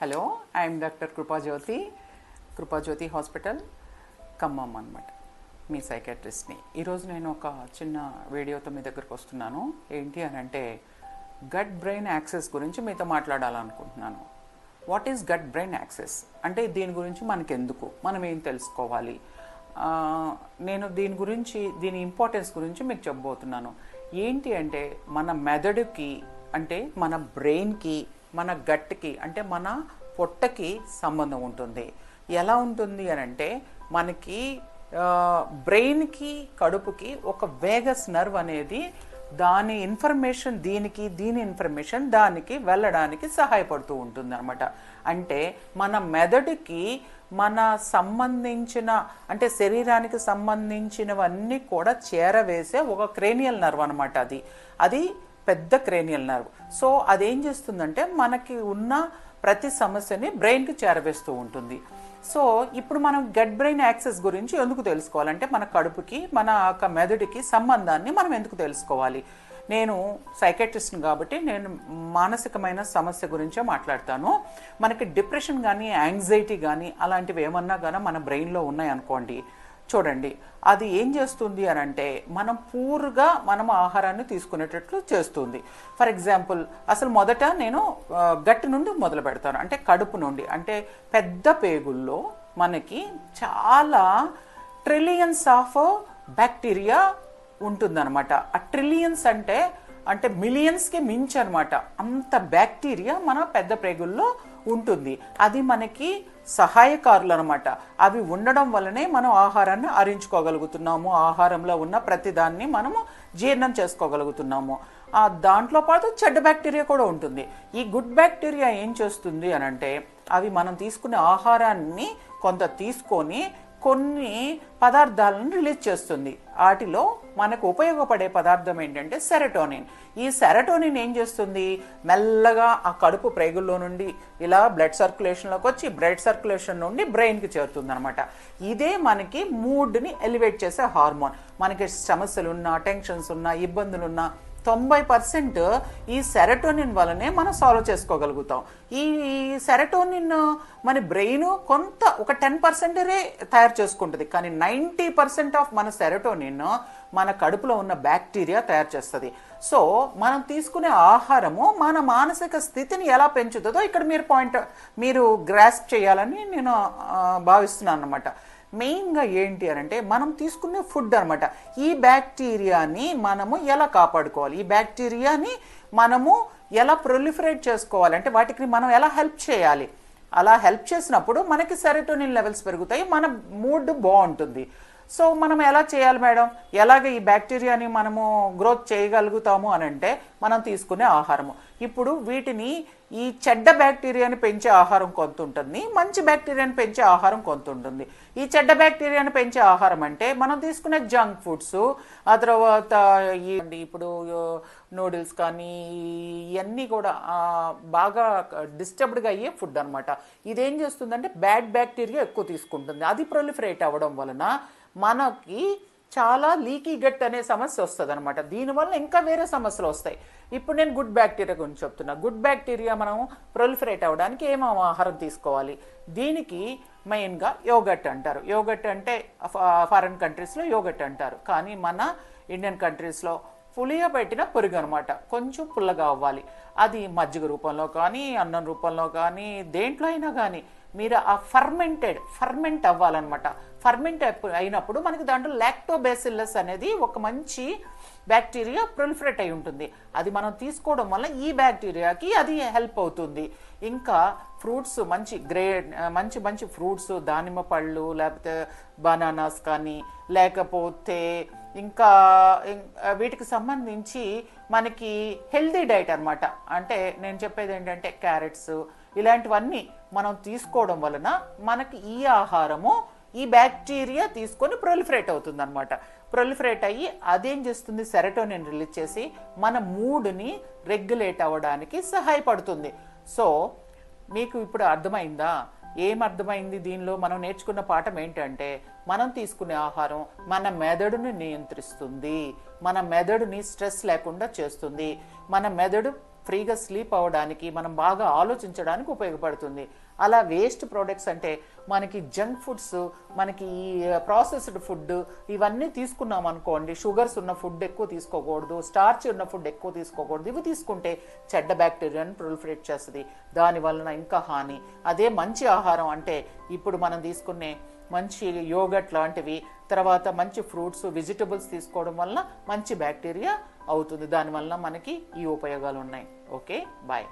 Hello I'm doctor Krupajyothi Krupajyothi hospital Khammam అనమాట మీ సైకాట్రిస్ట్ని. ఈరోజు నేను ఒక చిన్న వీడియోతో మీ దగ్గరకు వస్తున్నాను. ఏంటి అని అంటే గట్ బ్రెయిన్ యాక్సెస్ గురించి మీతో మాట్లాడాలనుకుంటున్నాను. What is gut brain axis? అంటే దీని గురించి మనకి ఎందుకు మనం ఏం తెలుసుకోవాలి? నేను దీని గురించి దీని ఇంపార్టెన్స్ గురించి మీకు చెప్పబోతున్నాను. ఏంటి అంటే మన మెదడుకి అంటే మన బ్రెయిన్కి మన గట్టికి అంటే మన పొట్టకి సంబంధం ఉంటుంది. ఎలా ఉంటుంది అని అంటే మనకి బ్రెయిన్కి కడుపుకి ఒక వేగస్ నర్వ్ అనేది దాని ఇన్ఫర్మేషన్ దీనికి దీని ఇన్ఫర్మేషన్ దానికి వెళ్ళడానికి సహాయపడుతూ ఉంటుంది అనమాట అంటే మన మెదడుకి మన సంబంధించిన అంటే శరీరానికి సంబంధించినవన్నీ కూడా చేరవేసే ఒక క్రేనియల్ నర్వ్ అనమాట అది. అది పెద్ద క్రేనియల్ నర్వ్. సో అదేం చేస్తుందంటే మనకి ఉన్న ప్రతి సమస్యని బ్రెయిన్కి చేరవేస్తూ ఉంటుంది. సో ఇప్పుడు మనం గట్ బ్రెయిన్ యాక్సెస్ గురించి ఎందుకు తెలుసుకోవాలంటే మన కడుపుకి మన యొక్క మెదడుకి సంబంధాన్ని మనం ఎందుకు తెలుసుకోవాలి? నేను సైకాట్రిస్ట్ని కాబట్టి నేను మానసికమైన సమస్య గురించే మాట్లాడతాను. మనకి డిప్రెషన్ కానీ యాంగ్జైటీ కానీ అలాంటివి ఏమన్నా కానీ మన బ్రెయిన్లో ఉన్నాయనుకోండి చూడండి అది ఏం చేస్తుంది అని అంటే మనం పూర్గా మనం ఆహారాన్ని తీసుకునేటట్లు చేస్తుంది. ఫర్ ఎగ్జాంపుల్ అసలు మొదట నేను గట్టి నుండి మొదలు పెడతాను. అంటే కడుపు నుండి. అంటే పెద్ద పేగుల్లో మనకి చాలా ట్రిలియన్స్ ఆఫ్ బ్యాక్టీరియా ఉంటుందన్నమాట. ఆ ట్రిలియన్స్ అంటే అంటే మిలియన్స్కి మించి అనమాట అంత బ్యాక్టీరియా మన పెద్ద ప్రేగుల్లో ఉంటుంది. అది మనకి సహాయకారులు అనమాట అవి ఉండడం వల్లనే మనం ఆహారాన్ని అరించుకోగలుగుతున్నాము ఆహారంలో ఉన్న ప్రతిదాన్ని మనము జీర్ణం చేసుకోగలుగుతున్నాము. ఆ దాంట్లో పాటు చెడ్డ బ్యాక్టీరియా కూడా ఉంటుంది. ఈ గుడ్ బ్యాక్టీరియా ఏం చేస్తుంది అని అంటే అవి మనం తీసుకునే ఆహారాన్ని కొంత తీసుకొని కొన్ని పదార్థాలను రిలీజ్ చేస్తుంది. వాటిలో మనకు ఉపయోగపడే పదార్థం ఏంటంటే సెరటోనిన్. ఈ సెరటోనిన్ ఏం చేస్తుంది? మెల్లగా ఆ కడుపు ప్రేగుల్లో నుండి ఇలా బ్లడ్ సర్క్యులేషన్లోకి వచ్చి బ్లడ్ సర్క్యులేషన్ నుండి బ్రెయిన్కి చేరుతుంది అనమాట ఇదే మనకి మూడ్ని ఎలివేట్ చేసే హార్మోన్. మనకి సమస్యలు ఉన్నా టెన్షన్స్ ఉన్నా ఇబ్బందులు ఉన్నా తొంభై పర్సెంట్ ఈ సెరటోనిన్ వలనే మనం సాల్వ్ చేసుకోగలుగుతాం. ఈ సెరటోనిన్ మన బ్రెయిన్ కొంత ఒక టెన్ పర్సెంటరే తయారు చేసుకుంటుంది. కానీ నైంటీ పర్సెంట్ ఆఫ్ మన సెరటోనిన్ మన కడుపులో ఉన్న బ్యాక్టీరియా తయారు చేస్తుంది. సో మనం తీసుకునే ఆహారము మన మానసిక స్థితిని ఎలా పెంచుతుందో ఇక్కడ మీరు పాయింట్ మీరు గ్రాస్ప్ చేయాలని నేను భావిస్తున్నాను అనమాట మెయిన్గా ఏంటి అని అంటే మనం తీసుకునే ఫుడ్ అనమాట ఈ బ్యాక్టీరియాని మనము ఎలా కాపాడుకోవాలి? ఈ బ్యాక్టీరియాని మనము ఎలా ప్రొలిఫరేట్ చేసుకోవాలి? అంటే వాటికి మనం ఎలా హెల్ప్ చేయాలి? అలా హెల్ప్ చేసినప్పుడు మనకి సెరటోనిన్ లెవెల్స్ పెరుగుతాయి మన మూడ్ బాగుంటుంది. సో మనం ఎలా చేయాలి మేడం? ఎలాగ ఈ బ్యాక్టీరియాని మనము గ్రోత్ చేయగలుగుతాము అని అంటే మనం తీసుకునే ఆహారము. ఇప్పుడు వీటిని ఈ చెడ్డ బ్యాక్టీరియాని పెంచే ఆహారం కొంత ఉంటుంది మంచి బ్యాక్టీరియాని పెంచే ఆహారం కొంత ఉంటుంది. ఈ చెడ్డ బ్యాక్టీరియాని పెంచే ఆహారం అంటే మనం తీసుకునే జంక్ ఫుడ్స్ ఆ తర్వాత ఇప్పుడు నూడిల్స్ కానీ ఇవన్నీ కూడా బాగా డిస్టర్బ్డ్గా అయ్యే ఫుడ్ అనమాట ఇదేం చేస్తుందంటే బ్యాడ్ బ్యాక్టీరియా ఎక్కువ తీసుకుంటుంది. అది ప్రొలిఫరేట్ అవ్వడం వలన మనకి చాలా లీకీ గట్ అనే సమస్య వస్తుంది అనమాట దీనివల్ల ఇంకా వేరే సమస్యలు వస్తాయి. ఇప్పుడు నేను గుడ్ బ్యాక్టీరియా గురించి చెప్తున్నా. గుడ్ బ్యాక్టీరియా మనం ప్రొలిఫరేట్ అవ్వడానికి ఏం ఆహారం తీసుకోవాలి? దీనికి మెయిన్గా యోగట్ అంటారు. యోగట్ అంటే ఫారిన్ కంట్రీస్లో యోగట్ అంటారు. కానీ మన ఇండియన్ కంట్రీస్లో పులియబెట్టిన పెరుగు అనమాట కొంచెం పుల్లగా అవ్వాలి. అది మజ్జిగ రూపంలో కానీ అన్నం రూపంలో కానీ దేంట్లో అయినా కానీ మీరు ఆ ఫర్మెంటెడ్ ఫర్మెంట్ అవ్వాలన్నమాట. ఫర్మెంట్ అయినప్పుడు మనకి దాంట్లో లాక్టోబేసిల్లస్ అనేది ఒక మంచి బ్యాక్టీరియా ప్రొలిఫరేట్ అయి ఉంటుంది. అది మనం తీసుకోవడం వల్ల ఈ బ్యాక్టీరియాకి అది హెల్ప్ అవుతుంది. ఇంకా ఫ్రూట్స్ మంచి గ్రేడ్ మంచి మంచి ఫ్రూట్స్ దానిమ్మ పళ్ళు లేకపోతే బనానాస్ కానీ లేకపోతే ఇంకా వీటికి సంబంధించి మనకి హెల్దీ డైట్ అన్నమాట. అంటే నేను చెప్పేది ఏంటంటే క్యారెట్స్ ఇలాంటివన్నీ మనం తీసుకోవడం వలన మనకి ఈ ఆహారము ఈ బ్యాక్టీరియా తీసుకొని ప్రొలిఫరేట్ అవుతుంది అనమాట ప్రొలిఫరేట్ అయ్యి అదేం చేస్తుంది? సెరటోనిన్ రిలీజ్ చేసి మన మూడ్ని రెగ్యులేట్ అవ్వడానికి సహాయపడుతుంది. సో మీకు ఇప్పుడు అర్థమైందా? ఏమర్థమైంది దీనిలో? మనం నేర్చుకున్న పాఠం ఏంటంటే మనం తీసుకునే ఆహారం మన మెదడుని నియంత్రిస్తుంది. మన మెదడుని స్ట్రెస్ లేకుండా చేస్తుంది. మన మెదడు ఫ్రీగా స్లీప్ అవ్వడానికి మనం బాగా ఆలోచించడానికి ఉపయోగపడుతుంది. అలా వేస్ట్ ప్రోడక్ట్స్ అంటే మనకి జంక్ ఫుడ్స్ మనకి ఈ ప్రాసెస్డ్ ఫుడ్ ఇవన్నీ తీసుకున్నాం అనుకోండి షుగర్స్ ఉన్న ఫుడ్ ఎక్కువ తీసుకోకూడదు స్టార్చ్ ఉన్న ఫుడ్ ఎక్కువ తీసుకోకూడదు ఇవి తీసుకుంటే చెడ్డ బ్యాక్టీరియాని ప్రొలిఫరేట్ చేస్తుంది. దాని వలన ఇంకా హాని. అదే మంచి ఆహారం అంటే ఇప్పుడు మనం తీసుకునే మంచి యోగట్ లాంటివి తర్వాత మంచి ఫ్రూట్స్ వెజిటబుల్స్ తీసుకోవడం వల్ల మంచి బ్యాక్టీరియా అవుతుంది. దానివల్ల మనకి ఈ ఉపయోగాలు ఉన్నాయి. ఓకే? బాయ్.